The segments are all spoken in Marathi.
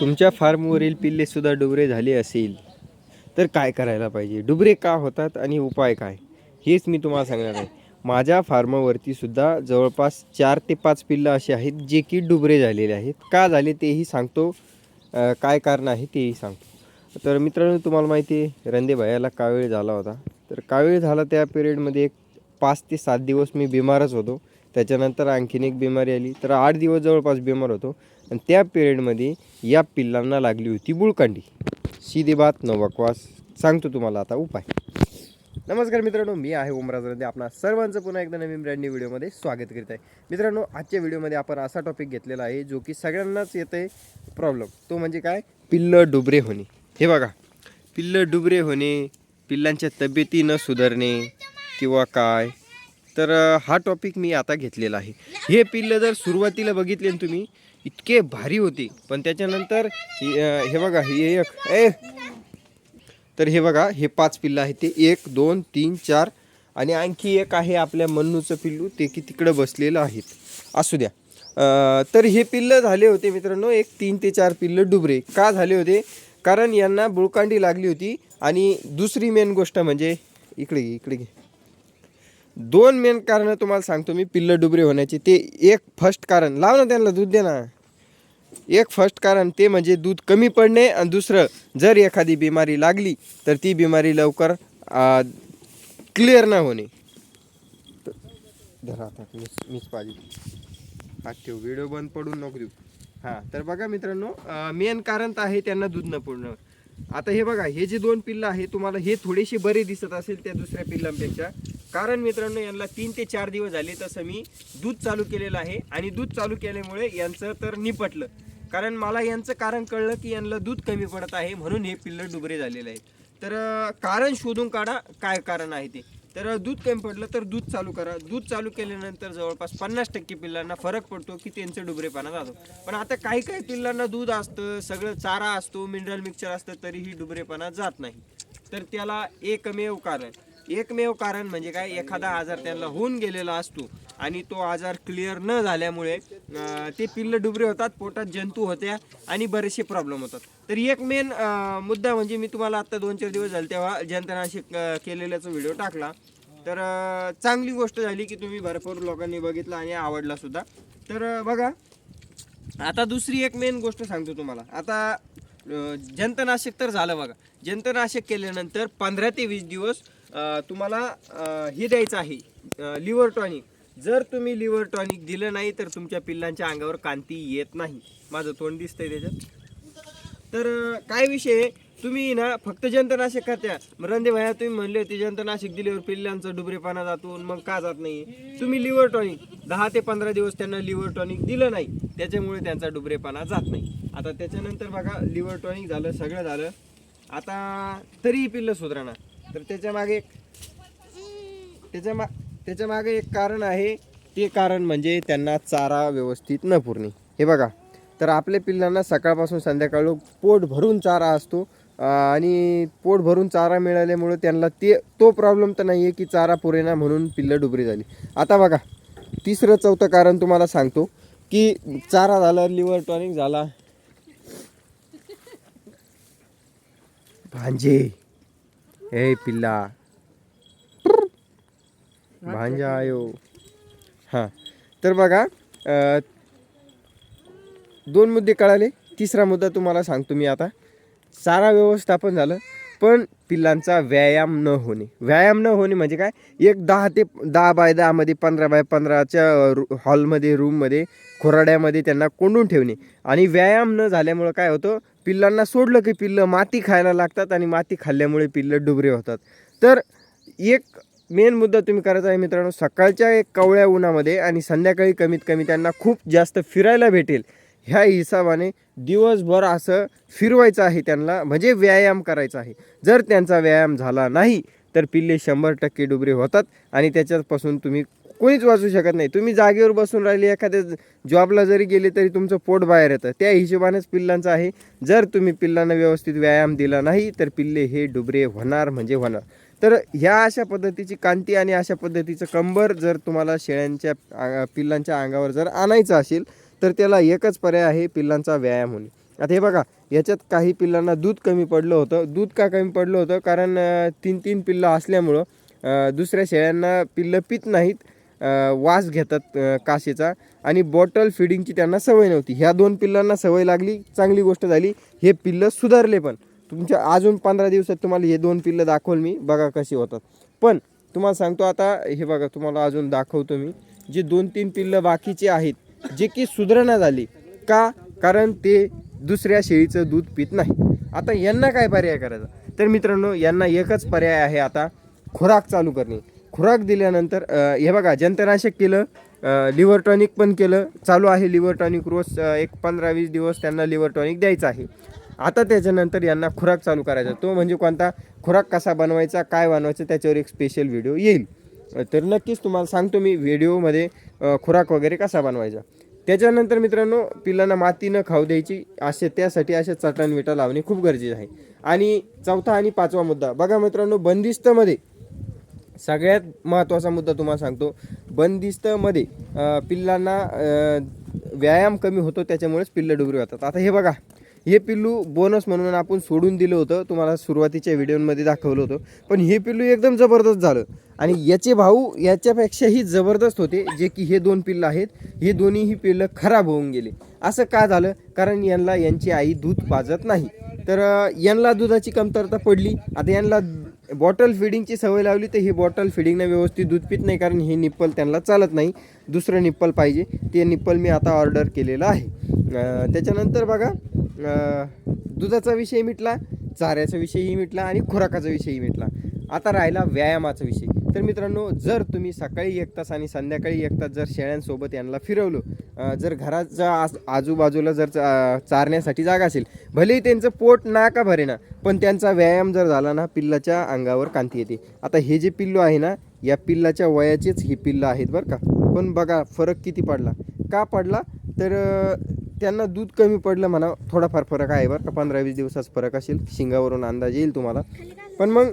तुमच्या फार्मवरील पिल्लेसुद्धा डुबरे झाले असेल तर काय करायला पाहिजे? डुबरे का होतात आणि उपाय काय? हेच मी तुम्हाला सांगणार आहे. माझ्या फार्मवरती सुद्धा जवळपास चार ते पाच पिल्लं असे आहेत जे की डुबरे झालेले आहेत. का झाले तेही सांगतो. काय कारण आहे तेही सांगतो. तर मित्रांनो तुम्हाला माहिती आहे रंदे भयाला कावीळ झाला होता? तर कावीळ झाला त्या पिरियडमध्ये एक पाच ते सात दिवस मी बिमारच होतो. त्याच्यानंतर आणखीन एक बिमारी आली. तर आठ दिवस जवळपास बिमार होतो. आणि त्या पिरियडमध्ये या पिल्लांना लागली होती बुळकांडी. सीधी बात न बकवास सांगतो तुम्हाला आता उपाय. नमस्कार मित्रांनो मी आहे ओमराज रंदे आपणा सर्वांचं पुन्हा एकदा नवीन ब्रँडनी व्हिडिओमध्ये स्वागत करीत आहे. मित्रांनो आजच्या व्हिडिओमध्ये आपण असा टॉपिक घेतलेला आहे जो की सगळ्यांनाच येत आहे प्रॉब्लेम तो म्हणजे काय? पिल्लं डुबरे होणे. हे बघा. पिल्लं डुबरे होणे पिल्लांच्या तब्येती न सुधारणे किंवा काय? तर हा टॉपिक मी आता घेतलेला आहे. हे पिल्लं जर सुरुवातीला बघितले तुम्ही इतके भारी होते. पण त्याच्यानंतर हे बघा हे एक ए! तर हे बघा हे पाच पिल्लं आहेत ते. एक दोन तीन चार आणि आणखी एक आहे आपल्या मन्नूचं पिल्लू. ते की तिकडं बसलेलं आहेत. असू द्या. तर हे पिल्लं झाले होते मित्रांनो एक तीन ते चार पिल्लं डुबरे. का झाले होते? कारण यांना बुळकांडी लागली होती. आणि दुसरी मेन गोष्ट म्हणजे इकडे घे इकडे घे. दोन मेन कारणं तुम्हाला सांगतो मी पिल्लं डुबरे होण्याचे. ते एक फर्स्ट कारण. लाव ना त्यांना दूध दे ना. एक फर्स्ट कारण ते म्हणजे दूध कमी पडणे आणि दुसरं जर एखादी बिमारी लागली तर ती बिमारी लवकर क्लिअर न होणे. तर- धरा मीच मीच पाहिजे हा ठेव व्हिडिओ बंद पडून नको देऊ. हां तर बघा मित्रांनो मेन कारण तर आहे त्यांना दूध न पडणं आता हे बघा हे जे दोन पिल्लं आहे तुम्हाला हे थोडेसे बरे दिसत असेल त्या दुसऱ्या पिल्लांपेक्षा. कारण मित्रांनो यांना तीन ते चार दिवस झाले तसं मी दूध चालू केलेलं आहे आणि दूध चालू केल्यामुळे यांचं तर निपटलं. कारण मला यांचं कारण कळलं की यांना दूध कमी पडत आहे म्हणून हे पिल्लं डुबरे झालेलं आहे तर कारण शोधून काढा काय कारण आहे ते. तर दूध कमी पडलं तर दूध चालू करा. दूध चालू केल्यानंतर जवळपास पन्नास टक्के पिल्लांना फरक पडतो की त्यांचं डुबरेपणा जातो. पण आता काही काही पिल्लांना दूध असतं सगळं चारा असतो मिनरल मिक्सर असतं तरीही डुबरेपणा जात नाही. तर त्याला एकमेव कारण एकमेव कारण म्हणजे काय? एखादा आजार त्यांना होऊन गेलेला असतो आणि तो आजार क्लिअर न झाल्यामुळे ते पिल्लं डुबरे होतात पोटात जंतू होत्या आणि बरेचसे प्रॉब्लेम होतात. तर एक मेन मुद्दा म्हणजे मी तुम्हाला आत्ता दोन चार दिवस झाले तेव्हा जंतनाशक केलेल्याचा व्हिडिओ टाकला. तर चांगली गोष्ट झाली की तुम्ही भरपूर लोकांनी बघितलं आणि आवडला सुद्धा. तर बघा आता दुसरी एक मेन गोष्ट सांगतो तुम्हाला. आता जंतनाशक तर झालं बघा. जंतनाशक केल्यानंतर पंधरा ते वीस दिवस तुम्हाला हे द्यायचं आहे लिव्हर टॉनिक जर तुम्ही लिव्हर टॉनिक दिलं नाही तर तुमच्या पिल्लांच्या अंगावर कांती येत नाही. माझं तोंड दिसतंय त्याच्यात. तर काय विषय आहे, तुम्ही ना फक्त जंतनाशक खात्या. रंदे भया तुम्ही म्हणले होते जंतनाशक दिल्यावर पिल्लांचं डुबरेपणा जातो मग का जात नाही? तुम्ही लिव्हर टॉनिक दहा ते पंधरा दिवस त्यांना लिव्हर टॉनिक दिलं नाही. त्याच्यामुळे त्यांचा डुबरेपणा जात नाही. आता त्याच्यानंतर बघा लिव्हर टॉनिक झालं सगळं झालं. आता तरीही पिल्लं सुधारणार. तर त्याच्यामागे एक त्याच्या मा त्याच्यामागे एक कारण आहे. ते कारण म्हणजे त्यांना चारा व्यवस्थित न पुरणे. हे बघा. तर आपल्या पिल्लांना सकाळपासून संध्याकाळ पोट भरून चारा असतो. आणि पोट भरून चारा मिळाल्यामुळे त्यांना ते तो प्रॉब्लेम तर नाही आहे की चारा पुरेना म्हणून पिल्लं डुबरी झाली. आता बघा. तिसरं चौथं कारण तुम्हाला सांगतो की चारा झाला लिव्हर टॉनिक झाला. भांजे. ए पिल्ला भांजा आयो हां तर बघा दोन मुद्दे कळाले. तिसरा मुद्दा तुम्हाला सांगतो मी आता. चारा व्यवस्थापन झालं. पण पिल्लांचा व्यायाम न होणे. व्यायाम न होणे म्हणजे काय? एक दहा ते दहा बाय दहामध्ये पंधरा बाय पंधराच्या रू हॉलमध्ये रूममध्ये खोराड्यामध्ये त्यांना कोंडून ठेवणे. आणि व्यायाम न झाल्यामुळं काय होतं? पिल्लांना सोडलं की पिल्लं माती खायला लागतात आणि माती खाल्ल्यामुळे पिल्लं डुबरे होतात. तर एक मेन मुद्दा तुम्ही करायचा आहे मित्रांनो सकाळच्या एक कवळ्या उन्हामध्ये आणि संध्याकाळी कमीत कमी त्यांना खूप जास्त फिरायला भेटेल. ह्या हिसाबाने दिवसभर असं फिरवायचं आहे त्यांना म्हणजे व्यायाम करायचा आहे. जर त्यांचा व्यायाम झाला नाही तर पिल्ले शंभर टक्के डुबरे होतात आणि त्याच्यापासून तुम्ही कोणीच वाचू शकत नाही. तुम्ही जागेवर बसून राहिले एखाद्या जॉबला जरी गेले तरी तुमचं पोट बाहेर येतं. त्या हिशोबानेच पिल्लांचं आहे. जर तुम्ही पिल्लांना व्यवस्थित व्यायाम दिला नाही तर पिल्ले हे डुबरे होणार म्हणजे होणार. तर ह्या अशा पद्धतीची कांती आणि अशा पद्धतीचं कंबर जर तुम्हाला शेळ्यांच्या पिल्लांच्या अंगावर जर आणायचं असेल तर त्याला एकच पर्याय आहे पिल्लांचा व्यायाम होणे. आता हे बघा याच्यात काही पिल्लांना दूध कमी पडलं होतं. दूध का कमी पडलं होतं? कारण तीन तीन पिल्लं असल्यामुळं दुसऱ्या शेळ्यांना पिल्लं पित नाहीत वास घेतात कासेचा आणि बॉटल फिडिंगची त्यांना सवय नव्हती. ह्या दोन पिल्लांना सवय लागली चांगली गोष्ट झाली. हे पिल्लं सुधारले पण. तुमच्या अजून पंधरा दिवसात तुम्हाला हे दोन पिल्लं दाखवल मी बघा कशी होतात. पण तुम्हाला सांगतो आता हे बघा तुम्हाला अजून दाखवतो मी. जे दोन तीन पिल्लं बाकीचे आहेत जे की सुधारणा झाली. का? कारण ते दुसऱ्या शेळीचं दूध पित नाही. आता यांना काय पर्याय करायचा? तर मित्रांनो यांना एकच पर्याय आहे आता खुराक चालू करणे. खुराक दिल्यानंतर हे बघा जंतनाशक केलं लिव्हर टॉनिक पण केलं चालू आहे लिव्हर टॉनिक रोज एक पंधरा वीस दिवस त्यांना लिव्हर टॉनिक द्यायचं आहे. आता त्याच्यानंतर यांना खुराक चालू करायचा. तो म्हणजे कोणता? खुराक कसा बनवायचा काय बनवायचं त्याच्यावर एक स्पेशल व्हिडिओ येईल. तर नक्कीच तुम्हाला सांगतो मी व्हिडिओमध्ये खुराक वगैरे कसा बनवायचा. त्याच्यानंतर मित्रांनो पिल्लांना माती न खाऊ द्यायची असे त्यासाठी असे चटण विटा लावणे खूप गरजेचे आहे. आणि चौथा आणि पाचवा मुद्दा बघा मित्रांनो बंदिस्तमध्ये सगळ्यात महत्त्वाचा मुद्दा तुम्हाला सांगतो बंदिस्तमध्ये पिल्लांना व्यायाम कमी होतो त्याच्यामुळेच पिल्लं डुबरी होतात. आता हे बघा हे पिल्लू बोनस म्हणून आपण सोडून दिलं होतं. तुम्हाला सुरुवातीच्या व्हिडिओमध्ये दाखवलं होतं. पण हे पिल्लू एकदम जबरदस्त झालं. आणि याचे भाऊ याच्यापेक्षाही जबरदस्त होते जे की हे दोन पिल्लं आहेत. हे दोन्हीही पिल्लं खराब होऊन गेले. असं का झालं? कारण यांना यांची आई दूध पाजत नाही. तर यांना दुधाची कमतरता पडली. आता यांना बॉटल फिडिंगची सवय लावली तर ही बॉटल फिडिंगनं व्यवस्थित दूध पित नाही. कारण हे निप्पल त्यांना चालत नाही. दुसरं निप्पल पाहिजे. ते निप्पल मी आता ऑर्डर केलेलं आहे. त्याच्यानंतर बघा दुधाचा विषय मिटला चाऱ्याचा विषयही मिटला आणि खुराकाचा विषयही मिटला. आता राहिला व्यायामाचा विषय. तर मित्रांनो जर तुम्ही सकाळी एक तास आणि संध्याकाळी एक तास जर शेळ्यांसोबत यांना फिरवलं जर घराच्या आज आजूबाजूला जर चा- चारण्यासाठी जागा असेल भलेही त्यांचं पोट ना का भरेना पण त्यांचा व्यायाम जर झाला ना पिल्लाच्या अंगावर कांती येते. आता हे जे पिल्लू आहे ना या पिल्लाच्या वयाचेच ही पिल्लं आहेत बरं का. पण बघा फरक किती पडला? का पडला? तर त्यांना दूध कमी पडलं म्हणा थोडाफार फरक आहे बरं का. पंधरा वीस दिवसाचा फरक असेल शिंगावरून अंदाज येईल तुम्हाला. पण मग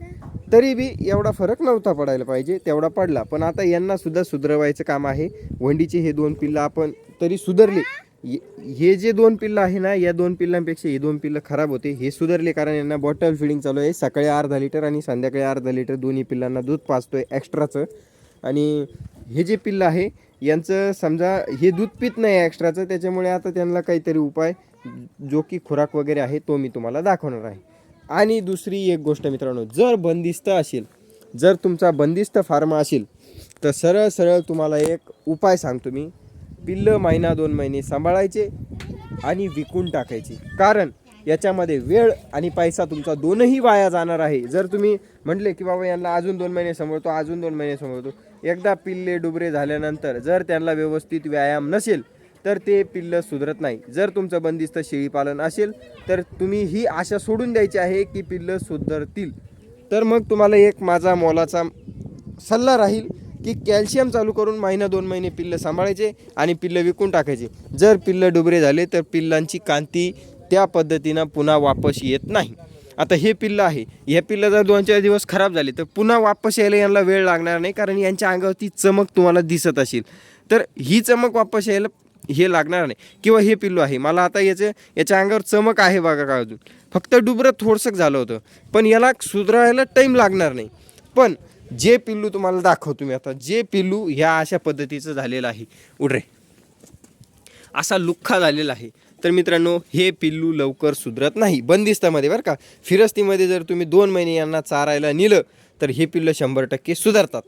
तरी बी एवढा फरक नव्हता पडायला पाहिजे तेवढा पडला. पण आता यांना सुद्धा सुधरवायचं काम आहे. वंडीचे हे दोन पिल्लं आपण तरी सुधारले. ये- हे जे दोन पिल्लं आहे ना या दोन पिल्लांपेक्षा हे दोन पिल्लं खराब होते. हे सुधारले कारण यांना बॉटल फिडिंग चालू आहे. सकाळी अर्धा लिटर आणि संध्याकाळी अर्धा लिटर दोन्ही पिल्लांना दूध पाचतोय एक्स्ट्राचं आणि हे जे पिल्लं आहे यांचं समजा हे दूध पित नाही एक्स्ट्राचं त्याच्यामुळे आता त्यांना काहीतरी उपाय जो की खुराक वगैरे आहे तो मी तुम्हाला दाखवणार आहे. आणि दुसरी एक गोष्ट मित्रांनो जर बंदिस्त असेल जर तुमचा बंदिस्त फार्मा असेल तर सरळ सरळ तुम्हाला एक उपाय सांगतो मी. पिल्लं महिना दोन महिने सांभाळायचे आणि विकून टाकायचे. कारण याच्यामध्ये वेळ आणि पैसा तुमचा दोनही वाया जाणार आहे. जर तुम्ही म्हटले की बाबा यांना अजून दोन महिने समोरतो अजून दोन महिने समोरतो एकदा पिल्ले डुबरे झाल्यानंतर जर त्यांना व्यवस्थित व्यायाम नसेल तर ते पिल्लं सुधरत नाही. जर तुमचं बंदिस्त शेळीपालन असेल तर तुम्ही ही आशा सोडून द्यायची आहे की पिल्लं सुधरतील. तर मग तुम्हाला एक माझा मोलाचा सल्ला राहील की कॅल्शियम चालू करून महिना दोन महिने पिल्लं सांभाळायचे आणि पिल्लं विकून टाकायचे. जर पिल्लं डुबरे झाले तर पिल्लांची कांती त्या पद्धतीनं पुन्हा वापस येत नाही. आता हे पिल्लं आहे. ह्या पिल्लं जर दोन चार दिवस खराब झाले तर पुन्हा वापस यायला यांना वेळ लागणार नाही कारण यांच्या अंगावरती चमक तुम्हाला दिसत असेल. तर ही चमक वापस यायला हे लागणार नाही. किंवा हे पिल्लू आहे. मला आता याचे याच्या अंगावर चमक आहे बघा का अजून. फक्त डुबरं थोडसंच झालं होतं. पण याला सुधारायला टाईम लागणार नाही. पण जे पिल्लू तुम्हाला दाखवतो मी आता जे पिल्लू ह्या अशा पद्धतीचं झालेलं आहे. उडरे. असा लुख्खा झालेला आहे. तर मित्रांनो हे पिल्लू लवकर सुधरत नाही. बंदिस्तामध्ये बरं का फिरस्तीमध्ये जर तुम्ही दोन महिने यांना चारायला नेलं तर हे पिल्लं शंभर टक्के सुधारतात.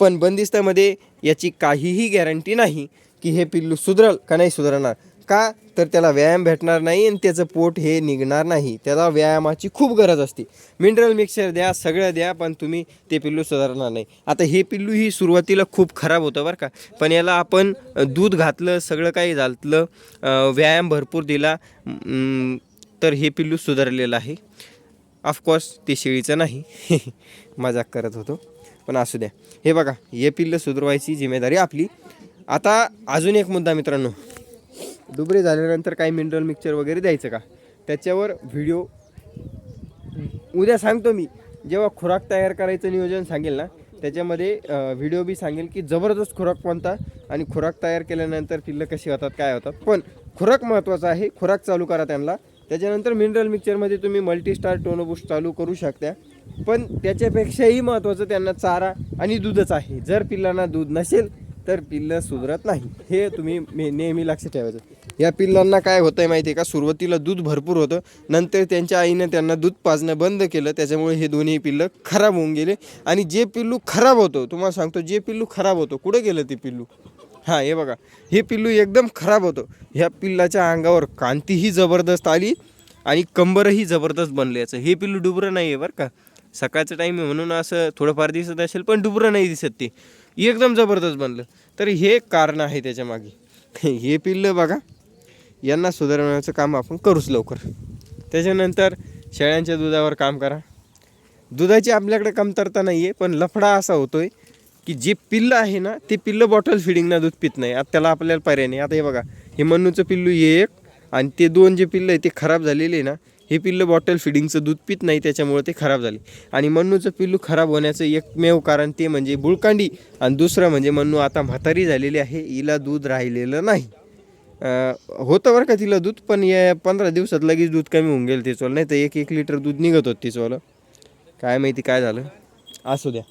पण बंदिस्तामध्ये याची काहीही गॅरंटी नाही की हे पिल्लू सुधरल का नाही सुधारणार. का? तर त्याला व्यायाम भेटणार नाही आणि त्याचं पोट हे निघणार नाही. त्याला व्यायामाची खूप गरज असते. मिनरल मिक्सर द्या सगळं द्या पण तुम्ही ते पिल्लू सुधारणार नाही. आता हे पिल्लू ही सुरुवातीला खूप खराब होतं बरं का. पण याला आपण दूध घातलं सगळं काही घातलं व्यायाम भरपूर दिला तर हे पिल्लू सुधारलेलं आहे. ऑफकोर्स ते शेळीचं नाही. मजाक करत होतो. पण असू द्या. हे बघा हे पिल्लं सुधारवायची जिम्मेदारी आपली. आता अजून एक मुद्दा मित्रांनो. दुबरे झाल्यानंतर काही मिनरल मिक्सचर वगैरे द्यायचं का? त्याच्यावर व्हिडिओ उद्या सांगतो मी. जेव्हा खुराक तयार करायचं नियोजन सांगेल ना त्याच्यामध्ये व्हिडिओ बी सांगेल की जबरदस्त खुराक कोणता आणि खुराक तयार केल्यानंतर पिल्लं कशी होतात काय होतात. पण खुराक महत्त्वाचा आहे खुराक चालू करा त्यांना. त्याच्यानंतर मिनरल मिक्सचरमध्ये तुम्ही मल्टीस्टार टोनोबूस्ट चालू करू शकता. पण त्याच्यापेक्षाही महत्त्वाचं त्यांना चारा आणि दूधच आहे. जर पिल्लांना दूध नसेल तर पिल्लं सुधरत नाही. हे तुम्ही मे- नेहमी लक्षात ठेवायचं. या पिल्लांना काय होतं आहे माहिती आहे का? सुरुवातीला दूध भरपूर होतं. नंतर त्यांच्या आईनं त्यांना दूध पाजणं बंद केलं. त्याच्यामुळे हे दोन्ही पिल्लं खराब होऊन गेले. आणि जे पिल्लू खराब होतं तुम्हाला सांगतो जे पिल्लू खराब होतं कुठे गेलं ते पिल्लू? हां हे बघा. हे पिल्लू एकदम खराब होतं. ह्या पिल्लाच्या अंगावर कांतीही जबरदस्त आली आणि कंबरही जबरदस्त बनले याचं. हे पिल्लू डुबरं नाही आहे बरं का. सकाळचं टाईम आहे म्हणून असं थोडंफार दिसत असेल पण डुबरं नाही दिसत ते. एकदम जबरदस्त बनलं. तर हे कारण आहे त्याच्यामागे. हे पिल्लं बघा यांना सुधारण्याचं काम आपण करूच लवकर. त्याच्यानंतर शेळ्यांच्या दुधावर काम करा. दुधाची आपल्याकडे कमतरता नाही आहे पण लफडा असा होतो आहे की जे पिल्लं आहे ना ते पिल्लं बॉटल फिडिंगना दूध पित नाही. आता त्याला आपल्याला पर्याय नाही. आता हे बघा हे मन्नूचं पिल्लू हे एक आणि ते दोन जे पिल्लं आहे ते खराब झालेले आहे ना हे पिल्लं बॉटल फिडिंगचं दूध पित नाही त्याच्यामुळे ते खराब झाले. आणि मन्नूचं पिल्लू खराब होण्याचं एकमेव कारण ते म्हणजे बुळकांडी आणि दुसरं म्हणजे मन्नू आता म्हातारी झालेली आहे हिला दूध राहिलेलं नाही. होतं बरं का तिला दूध पण या पंधरा दिवसात लगेच दूध कमी होऊन गेलं तिचवालं नाही तर एक एक लिटर दूध निघत होतं तिचवालं काय माहिती काय झालं? असू द्या.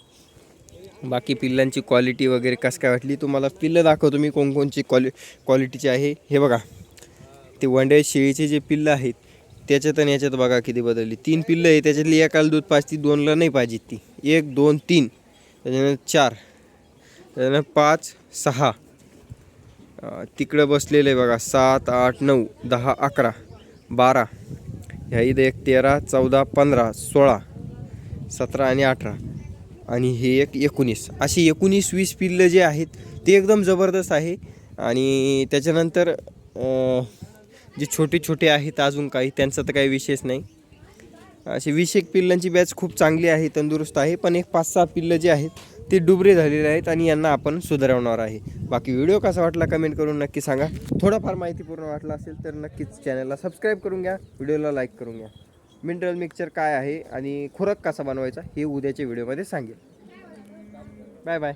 बाकी पिल्लांची क्वालिटी वगैरे कसं काय वाटली? तुम्हाला पिल्लं दाखवतो मी कोणकोणची क्वालि क्वालिटीचे आहे. हे बघा. ते वंड्या शेळीचे जे पिल्लं आहेत त्याच्यात आणि याच्यात बघा किती बदलली. तीन पिल्लं आहे त्याच्यातली एकाला दूध पाच ती दोनला नाही पाहिजे ती. एक दोन तीन. त्याच्यानंतर चार. त्याच्यानंतर पाच सहा. तिकडं बसलेलं आहे बघा सात आठ नऊ दहा अकरा बारा. ह्या इथं एक तेरा चौदा पंधरा सोळा सतरा आणि अठरा. आणि हे एक एकोणीस. अशी एकोणीस वीस पिल्लं जे आहेत ते एकदम जबरदस्त आहे. आणि त्याच्यानंतर जे छोटे छोटे आहेत अजून काही त्यांचा तर काही विशेष नाही. असे वीस एक पिल्लांची बॅच खूप चांगली आहे तंदुरुस्त आहे पण एक पाच सहा पिल्लं जे आहेत ते डुबरे झालेले आहेत आणि यांना आपण सुधारवणार आहे. बाकी व्हिडिओ कसा वाटला कमेंट करून नक्की सांगा. थोडाफार माहितीपूर्ण वाटला असेल तर नक्कीच चॅनलला सबस्क्राईब करून घ्या व्हिडिओला लाईक करून घ्या. मिनरल मिक्सचर काय आहे आणि खुराक कसा बनवायचा हे उद्याच्या व्हिडिओमध्ये सांगेल. Bye bye.